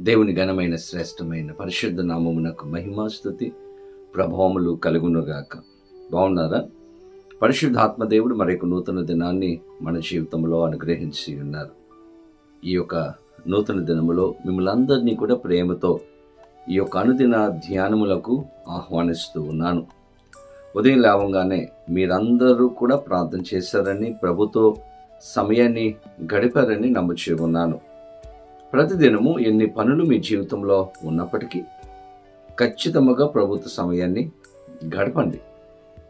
దేవుని ఘనమైన శ్రేష్టమైన పరిశుద్ధ నామమునకు మహిమాస్తుతి ప్రభావములు కలుగునుగాక. బాగున్నారా? పరిశుద్ధాత్మ దేవుడు మరొక నూతన దినాన్ని మన జీవితంలో అనుగ్రహించి ఉన్నారు. ఈ యొక్క నూతన దినములో మిమ్మల్ని అందరినీ కూడా ప్రేమతో ఈ యొక్క అనుదిన ధ్యానములకు ఆహ్వానిస్తూ ఉన్నాను. ఉదయం లేవగానే మీరందరూ కూడా ప్రార్థన చేశారని ప్రభుతో సమయాన్ని గడిపారని నమ్ముచి ఉన్నాను. ప్రతిదినము ఎన్ని పనులు మీ జీవితంలో ఉన్నప్పటికీ ఖచ్చితంగా ప్రభుత్వ సమయాన్ని గడపండి.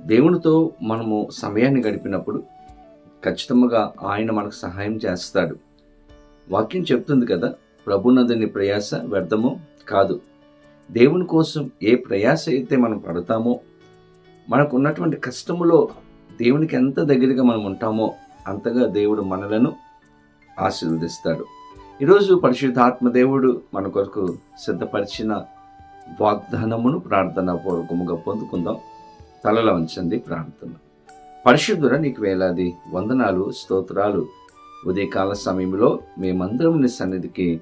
దేవునితో మనము సమయాన్ని గడిపినప్పుడు ఖచ్చితంగా ఆయన మనకు సహాయం చేస్తాడు. వాక్యం చెప్తుంది కదా ప్రభునందని ప్రయాస వ్యర్థమో కాదు. దేవుని కోసం ఏ ప్రయాస అయితే మనం పడతామో మనకు ఉన్నటువంటి కష్టములో దేవునికి ఎంత దగ్గరగా మనం ఉంటామో అంతగా దేవుడు మనలను ఆశీర్వదిస్తాడు. ఈరోజు పరిశుద్ధాత్మ దేవుడు మన కొరకు సిద్ధపరిచిన వాగ్దానమును ప్రార్థన పూర్వకముగా పొందుకుందాం. తలలో ఉంచండి ప్రార్థన. పరిశుద్ధుర నీకు వేలాది వందనాలు స్తోత్రాలు. ఉదయకాల సమయంలో మేమందరం నీ సన్నిధికి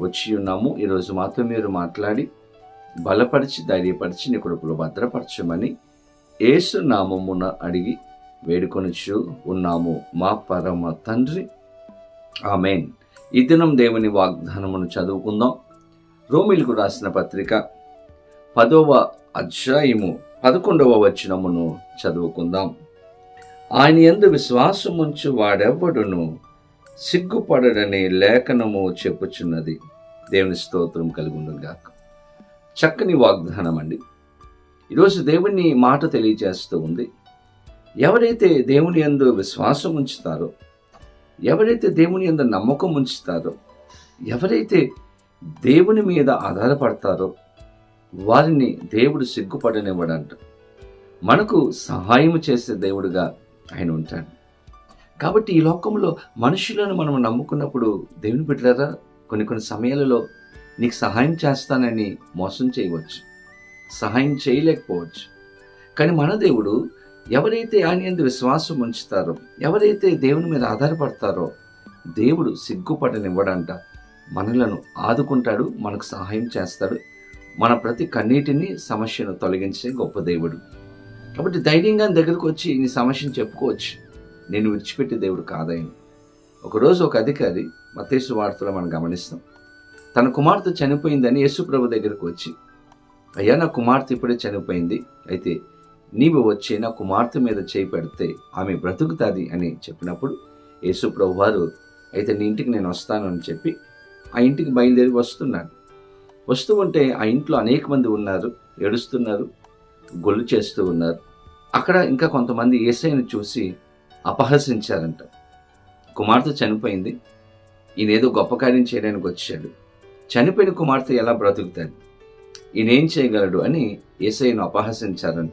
వచ్చి ఉన్నాము. ఈరోజు మాతో మీరు మాట్లాడి బలపరిచి ధైర్యపరిచి నీ కొడుకులు భద్రపరచమని ఏసు నామమున అడిగి వేడుకొనిచు ఉన్నాము. మా పరమ తండ్రి. ఆమెన్. ఈ దినం దేవుని వాగ్దానమును చదువుకుందాం. రోమిలకు రాసిన పత్రిక పదవ అధ్యాయము పదకొండవ వచనమును చదువుకుందాం. ఆయన ఎందు విశ్వాసముంచు వాడెవ్వడును? సిగ్గుపడడని లేఖనము చెప్పుచున్నది. దేవుని స్తోత్రం కలుగుండుగాక చక్కని వాగ్దానం అండి ఈరోజు దేవుని మాట తెలియజేస్తూ ఉంది. ఎవరైతే దేవుని యందు విశ్వాసం ఉంచుతారో ఎవరైతే దేవుని యందు నమ్మకం ఉంచుతారో ఎవరైతే దేవుని మీద ఆధారపడతారో వారిని దేవుడు సిగ్గుపడనివ్వడంట. మనకు సహాయం చేసే దేవుడుగా ఆయన ఉంటాడు. కాబట్టి ఈ లోకంలో మనుషులను మనం నమ్ముకున్నప్పుడు దేవుని బిడ్డలారా కొన్ని కొన్ని సమయాలలో నీకు సహాయం చేస్తానని మోసం చేయవచ్చు. సహాయం చేయలేకపోవచ్చు. కానీ మన దేవుడు ఎవరైతే ఆయన ఎందు విశ్వాసం ఉంచుతారో ఎవరైతే దేవుని మీద ఆధారపడతారో దేవుడు సిగ్గుపడనివ్వడంట. మనలను ఆదుకుంటాడు మనకు సహాయం చేస్తాడు. మన ప్రతి కన్నీటిని సమస్యను తొలగించే గొప్ప దేవుడు. కాబట్టి ధైర్యంగా దగ్గరకు వచ్చి నీ సమస్యను చెప్పుకోవచ్చు. నేను విడిచిపెట్టే దేవుడు కాదైన ఒకరోజు ఒక అధికారి మతేసు వార్తలో మనం గమనిస్తాం. తన కుమార్తె చనిపోయిందని యేసు ప్రభు దగ్గరకు వచ్చి అయ్యా నా కుమార్తె ఇప్పుడే చనిపోయింది. అయితే నీవు వచ్చి నా కుమార్తె మీద చేయి పెడితే ఆమె బ్రతుకుతుంది అని చెప్పినప్పుడు యేసు ప్రభు వారు అయితే నీ ఇంటికి నేను వస్తాను అని చెప్పి ఆ ఇంటికి బయలుదేరి వస్తున్నాడు. వస్తూ ఉంటే ఆ ఇంట్లో అనేక మంది ఉన్నారు ఏడుస్తున్నారు గొల్లు చేస్తూ ఉన్నారు. అక్కడ ఇంకా కొంతమంది ఏసైని చూసి అపహసించారంట. కుమార్తె చనిపోయింది. ఈయన ఏదో గొప్ప కార్యం చేయడానికి వచ్చాడు. చనిపోయిన కుమార్తె ఎలా బ్రతుకుతాడు? ఈయనేం చేయగలడు అని ఏసైను అపహసించారంట.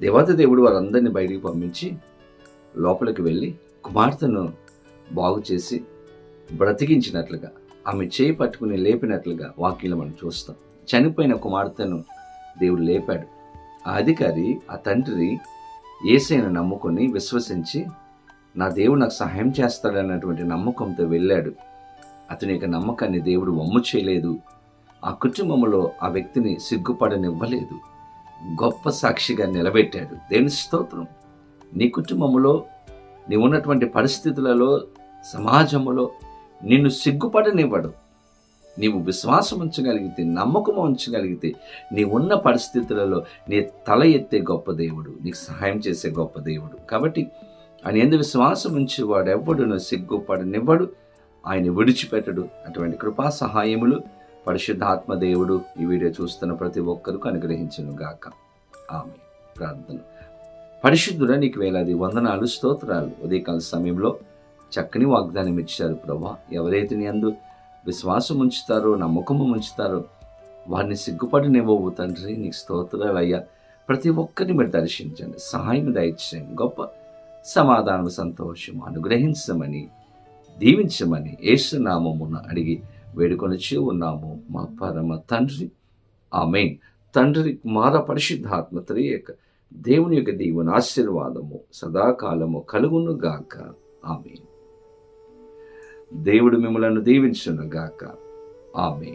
దేవత దేవుడు వారందరినీ బయటికి పంపించి లోపలికి వెళ్ళి కుమార్తెను బాగు చేసి బ్రతికించినట్లుగా ఆమె చేయి పట్టుకుని లేపినట్లుగా వాక్యంలో మనం చూస్తాం. చనిపోయిన కుమార్తెను దేవుడు లేపాడు. ఆ అధికారి ఆ తండ్రి ఏసైను నమ్ముకొని విశ్వసించి నా దేవుడు నాకు సహాయం చేస్తాడన్నటువంటి నమ్మకంతో వెళ్ళాడు. అతని యొక్క నమ్మకాన్ని దేవుడు వమ్ము చేయలేదు. ఆ కుటుంబంలో ఆ వ్యక్తిని సిగ్గుపడనివ్వలేదు. గొప్ప సాక్షిగా నిలబెట్టాడు. దేని స్తోత్రం. నీ కుటుంబంలో నీ ఉన్నటువంటి పరిస్థితులలో సమాజంలో నిన్ను సిగ్గుపడనివ్వడు. నీవు విశ్వాసం ఉంచగలిగితే నమ్మకం ఉంచగలిగితే నీ ఉన్న పరిస్థితులలో నీ తల ఎత్తే గొప్ప దేవుడు నీకు సహాయం చేసే గొప్ప దేవుడు. కాబట్టి ఆయన ఎందు విశ్వాసం ఉంచి వాడు సిగ్గుపడనివ్వడు. ఆయన విడిచిపెట్టడు. అటువంటి కృపా సహాయములు పరిశుద్ధాత్మ దేవుడు ఈ వీడియో చూస్తున్న ప్రతి ఒక్కరికి అనుగ్రహించను గాక ఆమె ప్రార్థన. పరిశుద్ధుడ నీకు వేలాది వందనాలు స్తోత్రాలు. ఉదయకాల సమయంలో చక్కని వాగ్దానం ఇచ్చారు ప్రభా. ఎవరైతే నీ అందు విశ్వాసం ఉంచుతారో నమ్మకము ఉంచుతారో వారిని సిగ్గుపడినివ్వవు తండ్రి. నీకు స్తోత్రాలు అయ్యా. ప్రతి ఒక్కరిని మీరు దర్శించండి. సహాయం దయచేయండి. గొప్ప సమాధానం సంతోషం అనుగ్రహించమని దీవించమని ఏసునామమున అడిగి వేడుకొనిచి ఉన్నాము మా పరమ తండ్రి. ఆమె తండ్రి కుమార పరిశుద్ధాత్మ త్రియక దేవుని యొక్క దీవుని ఆశీర్వాదము సదాకాలము కలుగును గాక ఆమె దేవుడు మిమ్మలను దీవించును గాక ఆమె